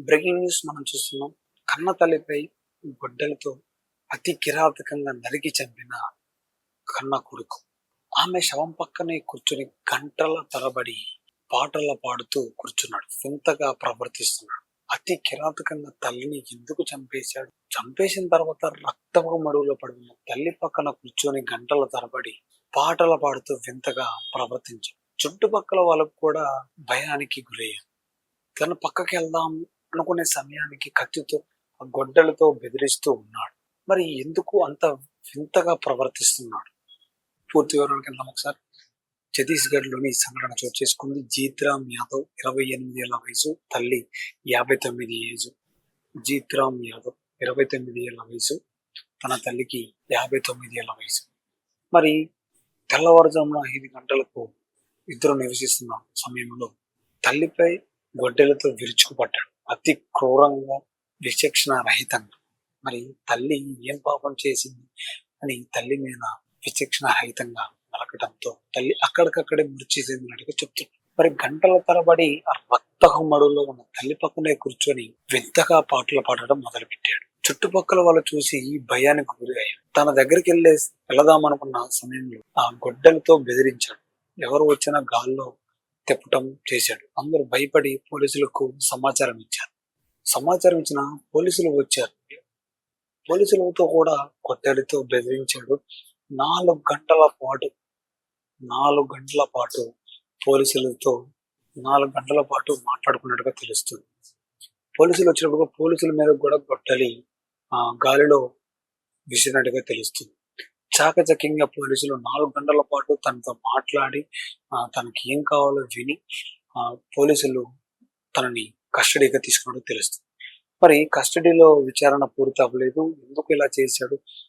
Breaking news మనం చూస్తున్నాం. కన్న తల్లిపై గొడ్డలతో అతి కిరాతకంగా నరికి చంపిన కన్న కొడుకు. ఆమె శవం పక్కనే కూర్చొని గంటల తరబడి పాటలు పాడుతూ కూర్చున్నాడు. వింతగా ప్రవర్తిస్తున్నాడు. అతి కిరాతకంగా తల్లిని ఎందుకు చంపేశాడు? చంపేసిన తర్వాత రక్తపు మడుగులో పడిన తల్లి పక్కన కూర్చొని గంటల తరబడి పాటలు పాడుతూ వింతగా ప్రవర్తించాడు. చుట్టుపక్కల వాళ్ళకు కూడా భయానికి గురయ్యారు తన పక్కకి వెళ్దాం అనుకునే సమయానికి కత్తితో ఆ గొడ్డలతో బెదిరిస్తూ ఉన్నాడు. మరి ఎందుకు అంత వింతగా ప్రవర్తిస్తున్నాడు? పూర్తి వివరాలకి వెళ్దాం ఒకసారి. ఛత్తీస్గఢ్లోని సంఘటన చోటు చేసుకుంది. జీత్రామ్ యాదవ్ ఇరవై ఎనిమిది ఏళ్ళ వయసు తల్లి యాభై తొమ్మిది ఏజు. జీత్రామ్ యాదవ్ ఇరవై తొమ్మిది ఏళ్ళ వయసు తన తల్లికి యాభై తొమ్మిది ఏళ్ళ వయసు. మరి తెల్లవారుజామున ఐదు గంటలకు ఇద్దరు నివసిస్తున్న సమయంలో తల్లిపై గొడ్డలతో విరుచుకుపడ్డాడు. అతి క్రూరంగా విచక్షణ రహితంగా. మరి తల్లి ఏం పాపం చేసింది అని తల్లి మీద విచక్షణ రహితంగా నరకడంతో తల్లి అక్కడికక్కడే మృతి చెందినట్టుగా చెప్తున్నాడు మరి గంటల తరబడి ఆ రక్తహమ్మడులో ఉన్న తల్లి పక్కనే కూర్చొని వింతగా పాటలు పాడడం మొదలుపెట్టాడు. చుట్టుపక్కల వాళ్ళు చూసి భయానికి గురయ్యారు తన దగ్గరికి వెళ్ళే వెళదామనుకున్న సమయంలో ఆ గొడ్డలతో బెదిరించాడు. ఎవరు వచ్చినా గాల్లో తిప్పటం చేశాడు. అందరూ భయపడి పోలీసులకు సమాచారం ఇచ్చారు. సమాచారం ఇచ్చిన పోలీసులు వచ్చారు. పోలీసులతో కూడా కొట్టడితో బెదిరించాడు. నాలుగు గంటల పాటు నాలుగు గంటల పాటు పోలీసులతో నాలుగు గంటల పాటు మాట్లాడుకున్నట్టుగా తెలుస్తుంది. పోలీసులు వచ్చినప్పుడు పోలీసుల మీద కూడా కొట్టలి ఆ గాలిలో విసిరినట్టుగా తెలుస్తుంది. చాకచక్యంగా పోలీసులు నాలుగు గంటల పాటు తనతో మాట్లాడి తనకి ఏం కావాలో విని ఆ, పోలీసులు తనని కస్టడీగా తీసుకున్నట్టు తెలుస్తుంది. మరి కస్టడీలో విచారణ పూర్తి అవ్వలేదు. ఎందుకు ఇలా చేశాడు?